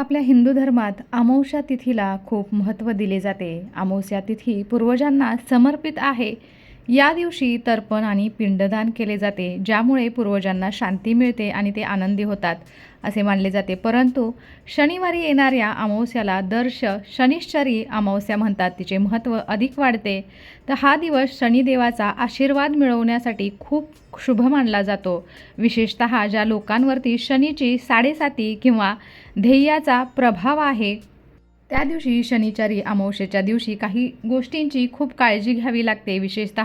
आपल्या हिंदू धर्मात अमावस्या तिथीला खूप महत्त्व दिले जाते. अमावस्या तिथी पूर्वजांना समर्पित आहे. या दिवशी तर्पण आणि पिंडदान केले जाते ज्यामुळे पूर्वजांना शांती मिळते आणि ते आनंदी होतात असे मानले जाते. परंतु शनिवारी येणाऱ्या अमावस्याला दर्श शनिश्चरी अमावस्या म्हणतात. तिचे महत्त्व अधिक वाढते. तर हा दिवस शनिदेवाचा आशीर्वाद मिळवण्यासाठी खूप शुभ मानला जातो. विशेषत ज्या लोकांवरती शनीची साडेसाती किंवा ध्येयाचा प्रभाव आहे त्या दिवशी शनिचारी अमावस्येच्या दिवशी काही गोष्टींची खूप काळजी घ्यावी लागते. विशेषत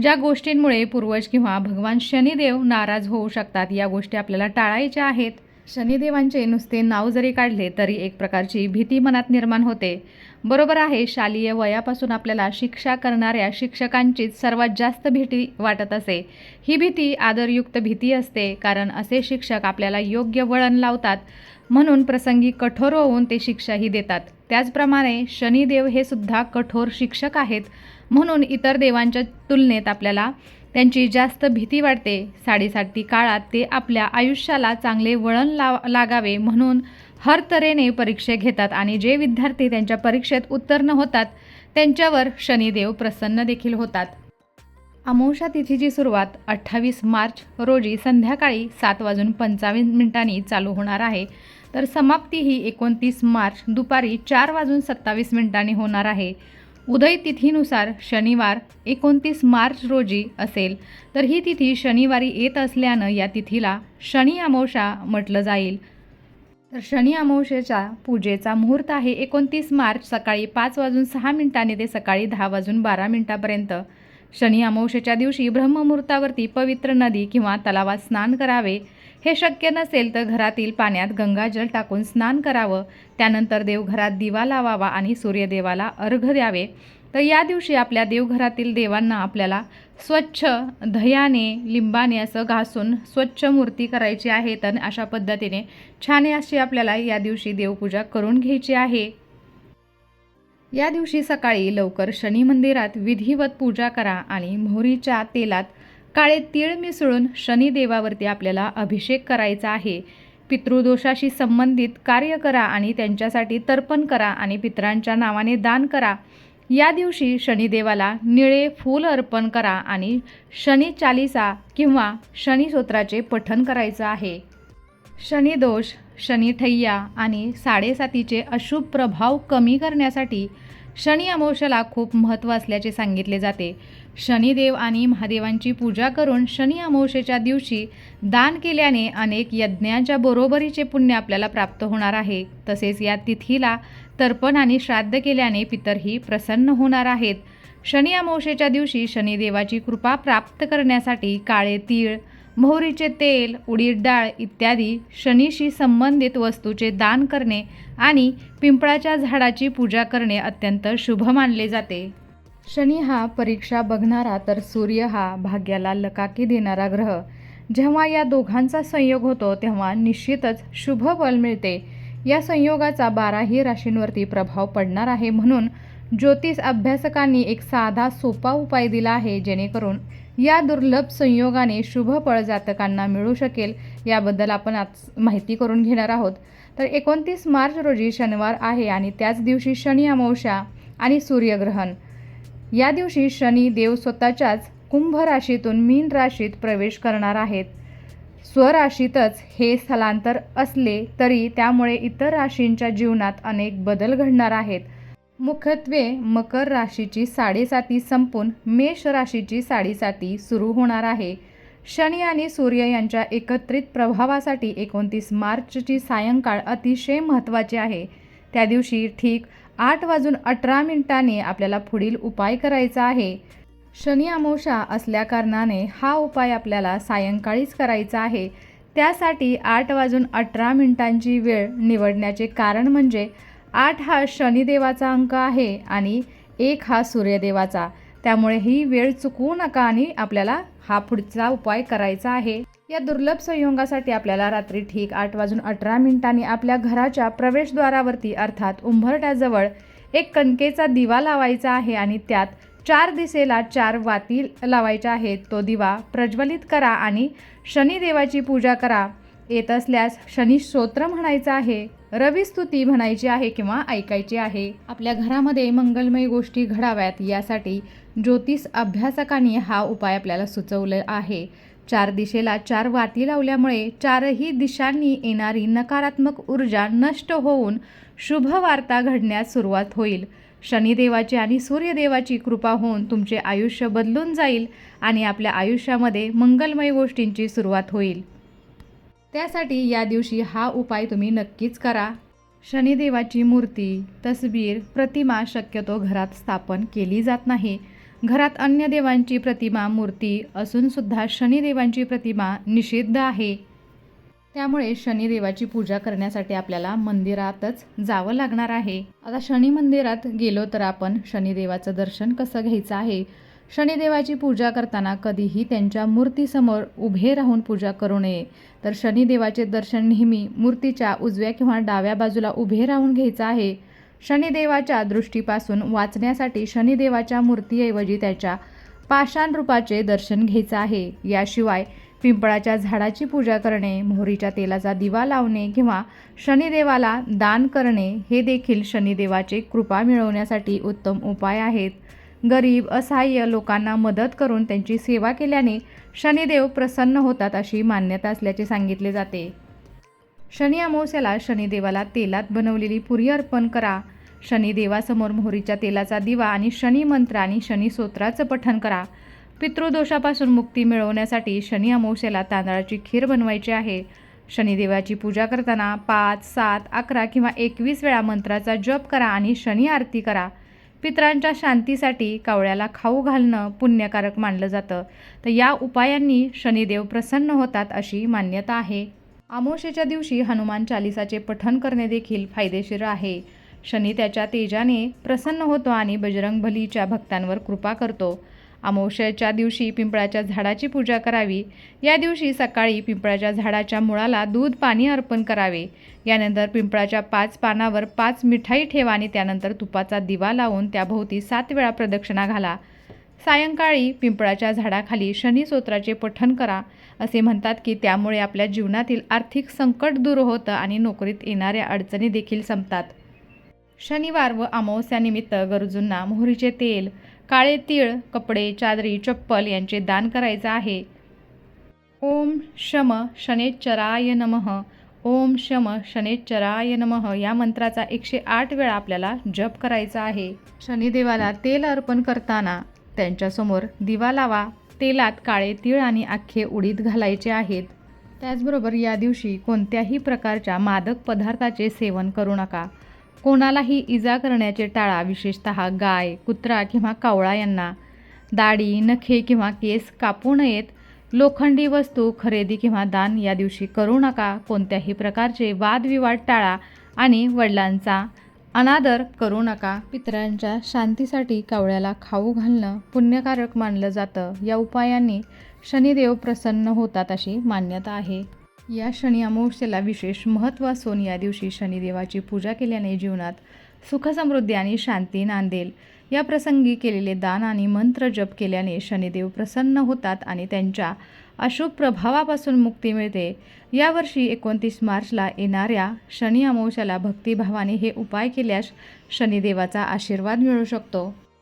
ज्या गोष्टींमुळे पूर्वज किंवा भगवान शनिदेव नाराज होऊ शकतात या गोष्टी आपल्याला टाळायच्या आहेत. शनिदेवांचे नुसते नाव जरी काढले तरी एक प्रकारची भीती मनात निर्माण होते. बरोबर आहे शालेय वयापासून आपल्याला शिक्षा करणाऱ्या शिक्षकांचीच सर्वात जास्त भीती वाटत असे. ही भीती आदरयुक्त भीती असते कारण असे शिक्षक आपल्याला योग्य वळण लावतात. म्हणून प्रसंगी कठोर होऊन ते शिक्षाही देतात. त्याचप्रमाणे शनिदेव हे सुद्धा कठोर शिक्षक आहेत. म्हणून इतर देवांच्या तुलनेत आपल्याला त्यांची जास्त भीती वाटते. साडेसाती काळात ते आपल्या आयुष्याला चांगले वळण लाव लागावे म्हणून हर तऱ्हेने परीक्षा घेतात आणि जे विद्यार्थी त्यांच्या परीक्षेत उत्तीर्ण होतात त्यांच्यावर शनिदेव प्रसन्न देखील होतात. अमावस्या तिथीची सुरुवात अठ्ठावीस मार्च रोजी संध्याकाळी सात वाजून पंचावन्न मिनिटांनी चालू होणार आहे. तर समाप्ती ही एकोणतीस मार्च दुपारी चार वाजून सत्तावीस मिनिटांनी होणार आहे. उदय तिथीनुसार शनिवार एकोणतीस मार्च रोजी असेल. तर ही तिथी शनिवारी येत असल्यानं या तिथीला शनी अमावस्या म्हटलं जाईल. तर शनी अमावस्येच्या पूजेचा मुहूर्त आहे एकोणतीस मार्च सकाळी पाच वाजून सहा मिनिटांनी ते सकाळी दहा वाजून बारा मिनिटापर्यंत. शनी अमावस्येच्या दिवशी ब्रह्ममुहूर्तावरती पवित्र नदी किंवा तलावात स्नान करावे. हे शक्य नसेल तर घरातील पाण्यात गंगाजल टाकून स्नान करावं. त्यानंतर देवघरात दिवा लावावा आणि सूर्यदेवाला अर्घ द्यावे. तर या दिवशी आपल्या देवघरातील देवांना आपल्याला स्वच्छ दह्याने लिंबाने असं घासून स्वच्छ मूर्ती करायची आहे. तर अशा पद्धतीने छान अशी आपल्याला या दिवशी देवपूजा करून घ्यायची आहे. या दिवशी सकाळी लवकर शनी मंदिरात विधिवत पूजा करा आणि मोहरीच्या तेलात काळे तीळ मिसळून शनिदेवावरती आपल्याला अभिषेक करायचा आहे. पितृदोषाशी संबंधित कार्य करा आणि त्यांच्यासाठी तर्पण करा आणि पितरांच्या नावाने दान करा. या दिवशी शनिदेवाला निळे फूल अर्पण करा आणि शनी चालिसा किंवा शनिस्तोत्राचे पठण करायचं आहे. शनिदोष शनिठय्या आणि साडेसातीचे अशुभ प्रभाव कमी करण्यासाठी शनी अमावस्याला खूप महत्त्व असल्याचे सांगितले जाते. शनिदेव आणि महादेवांची पूजा करून शनी अमावस्येच्या दिवशी दान केल्याने अनेक यज्ञांच्या बरोबरीचे पुण्य आपल्याला प्राप्त होणार आहे. तसेच या तिथीला तर्पण आणि श्राद्ध केल्याने पितरही प्रसन्न होणार आहेत. शनी अमावस्येच्या दिवशी शनिदेवाची कृपा प्राप्त करण्यासाठी काळे तीळ मोहरीचे तेल उडीद डाळ इत्यादी शनीशी संबंधित वस्तूचे दान करणे आणि पिंपळाच्या झाडाची पूजा करणे अत्यंत शुभ मानले जाते. शनी हा परीक्षा बघणारा तर सूर्य हा भाग्याला लकाकी देणारा ग्रह. जेव्हा या दोघांचा संयोग होतो तेव्हा निश्चितच शुभ बल मिळते. या संयोगाचा बाराही राशींवरती प्रभाव पडणार आहे म्हणून ज्योतिष अभ्यासकांनी एक साधा सोपा उपाय दिला आहे जेणेकरून या दुर्लभ संयोगाने शुभ फळ जातकांना मिळू शकेल याबद्दल आपण आज माहिती करून घेणार आहोत. तर एकोणतीस मार्च रोजी शनिवार आहे आणि त्याच दिवशी शनी अमावस्या आणि सूर्यग्रहण. या दिवशी शनी देव स्वतःच्याच कुंभ राशीतून मीन राशीत प्रवेश करणार आहेत. स्वराशीतच हे स्थलांतर असले तरी त्यामुळे इतर राशींच्या जीवनात अनेक बदल घडणार आहेत. मुख्यत्वे मकर राशीची साडेसाती संपून मेष राशीची साडेसाती सुरू होणार आहे. शनी आणि सूर्य यांच्या एकत्रित प्रभावासाठी एकोणतीस मार्चची सायंकाळ अतिशय महत्त्वाची आहे. त्या दिवशी ठीक आठ वाजून अठरा मिनिटांनी आपल्याला पुढील उपाय करायचा आहे. शनी अमावस्या असल्याकारणाने हा उपाय आपल्याला सायंकाळीच करायचा आहे. त्यासाठी आठ वाजून अठरा मिनिटांची वेळ निवडण्याचे कारण म्हणजे आठ हा शनिदेवाचा अंक आहे आणि एक हा सूर्यदेवाचा. त्यामुळे ही वेळ चुकवू नका आणि आपल्याला हा पुढचा उपाय करायचा आहे. या दुर्लभ संयोगासाठी आपल्याला रात्री ठीक आठ वाजून अठरा मिनिटांनी आपल्या घराच्या प्रवेशद्वारावरती अर्थात उंबरट्याजवळ एक कणकेचा दिवा लावायचा आहे आणि त्यात चार दिशेला चार वाती लावायच्या आहेत. तो दिवा प्रज्वलित करा आणि शनिदेवाची पूजा करा. येत असल्यास शनी स्तोत्र म्हणायचं आहे रवी स्तुती म्हणायची आहे किंवा ऐकायची आहे. आपल्या घरामध्ये मंगलमय गोष्टी घडाव्यात यासाठी ज्योतिष अभ्यासकांनी हा उपाय आपल्याला सुचवला आहे. चार दिशेला चार वाती लावल्यामुळे चारही दिशांनी येणारी नकारात्मक ऊर्जा नष्ट होऊन शुभ वार्ता घडण्यास सुरुवात होईल. शनिदेवाची आणि सूर्यदेवाची कृपा होऊन तुमचे आयुष्य बदलून जाईल आणि आपल्या आयुष्यामध्ये मंगलमय गोष्टींची सुरुवात होईल. त्यासाठी या दिवशी हा उपाय तुम्ही नक्कीच करा. शनिदेवाची मूर्ती तसबीर प्रतिमा शक्यतो घरात स्थापन केली जात नाही. घरात अन्य देवांची प्रतिमा मूर्ती असूनसुद्धा शनिदेवांची प्रतिमा निषिद्ध आहे. त्यामुळे शनिदेवाची पूजा करण्यासाठी आपल्याला मंदिरातच जावं लागणार आहे. आता शनी मंदिरात गेलो तर आपण शनिदेवाचं दर्शन कसं घ्यायचं आहे? शनिदेवाची पूजा करताना कधीही त्यांच्या मूर्तीसमोर उभे राहून पूजा करू नये. तर शनिदेवाचे दर्शन नेहमी मूर्तीच्या उजव्या किंवा डाव्या बाजूला उभे राहून घ्यायचं आहे. शनिदेवाच्या दृष्टीपासून वाचण्यासाठी शनिदेवाच्या मूर्तीऐवजी त्याच्या पाषाण रूपाचे दर्शन घ्यायचं आहे. याशिवाय पिंपळाच्या झाडाची पूजा करणे मोहरीच्या तेलाचा दिवा लावणे किंवा शनिदेवाला दान करणे हे देखील शनिदेवाचे कृपा मिळवण्यासाठी उत्तम उपाय आहेत. गरीब असहाय्य लोकांना मदत करून त्यांची सेवा केल्याने शनिदेव प्रसन्न होतात अशी मान्यता असल्याचे सांगितले जाते. शनी अमावस्याला शनिदेवाला तेलात बनवलेली पुरी अर्पण करा. शनिदेवासमोर मोहरीच्या तेलाचा दिवा आणि शनी मंत्र आणि शनी स्तोत्राचं पठण करा. पितृदोषापासून मुक्ती मिळवण्यासाठी शनी अमावस्याला तांदळाची खीर बनवायची आहे. शनिदेवाची पूजा करताना पाच सात अकरा किंवा एकवीस वेळा मंत्राचा जप करा आणि शनी आरती करा. पितरांच्या शांतीसाठी कावळ्याला खाऊ घालणं पुण्यकारक मानलं जातं. तर या उपायांनी शनिदेव प्रसन्न होतात अशी मान्यता आहे. आमोशेच्या दिवशी हनुमान चालिसाचे पठण करणे देखील फायदेशीर आहे. शनी त्याच्या तेजाने प्रसन्न होतो आणि बजरंगबलीच्या भक्तांवर कृपा करतो. अमावस्येच्या दिवशी पिंपळाच्या झाडाची पूजा करावी. या दिवशी सकाळी पिंपळाच्या झाडाच्या मुळाला दूध पाणी अर्पण करावे. यानंतर पिंपळाच्या पाच पानावर पाच मिठाई ठेवा आणि त्यानंतर तुपाचा दिवा लावून त्याभोवती सात वेळा प्रदक्षिणा घाला. सायंकाळी पिंपळाच्या झाडाखाली शनी स्तोत्राचे पठण करा. असे म्हणतात की त्यामुळे आपल्या जीवनातील आर्थिक संकट दूर होतं आणि नोकरीत येणाऱ्या अडचणी देखील संपतात. शनिवार व अमावस्यानिमित्त गरजूंना मोहरीचे तेल काळे तीळ कपडे चादरी चप्पल यांचे दान करायचं आहे. ओम शम शनेच्चराय नमः. ओम शम शनेच्चराय नमः. या मंत्राचा एकशे आठ वेळा आपल्याला जप करायचा आहे. शनिदेवाला तेल अर्पण करताना त्यांच्यासमोर दिवा लावा. तेलात काळे तीळ आणि अख्खे उडीद घालायचे आहेत. त्याचबरोबर या दिवशी कोणत्याही प्रकारच्या मादक पदार्थाचे सेवन करू नका. कोणालाही इजा करण्याचे टाळा विशेषत गाय कुत्रा किंवा कावळा यांना. दाढी नखे किंवा केस कापू नयेत. लोखंडी वस्तू खरेदी किंवा दान या दिवशी करू नका. कोणत्याही प्रकारचे वादविवाद टाळा आणि वडिलांचा अनादर करू नका. पितरांच्या शांतीसाठी कावळ्याला खाऊ घालणं पुण्यकारक मानलं जातं. या उपायांनी शनिदेव प्रसन्न होतात अशी मान्यता आहे. या शनी अमावस्येला विशेष महत्त्व असून या दिवशी शनिदेवाची पूजा केल्याने जीवनात सुखसमृद्धी आणि शांती नांदेल. या प्रसंगी केलेले दान आणि मंत्र जप केल्याने शनिदेव प्रसन्न होतात आणि त्यांच्या अशुभ प्रभावापासून मुक्ती मिळते. यावर्षी एकोणतीस मार्चला येणाऱ्या शनी अमावस्याला भक्तिभावाने हे उपाय केल्यास शनिदेवाचा आशीर्वाद मिळू शकतो.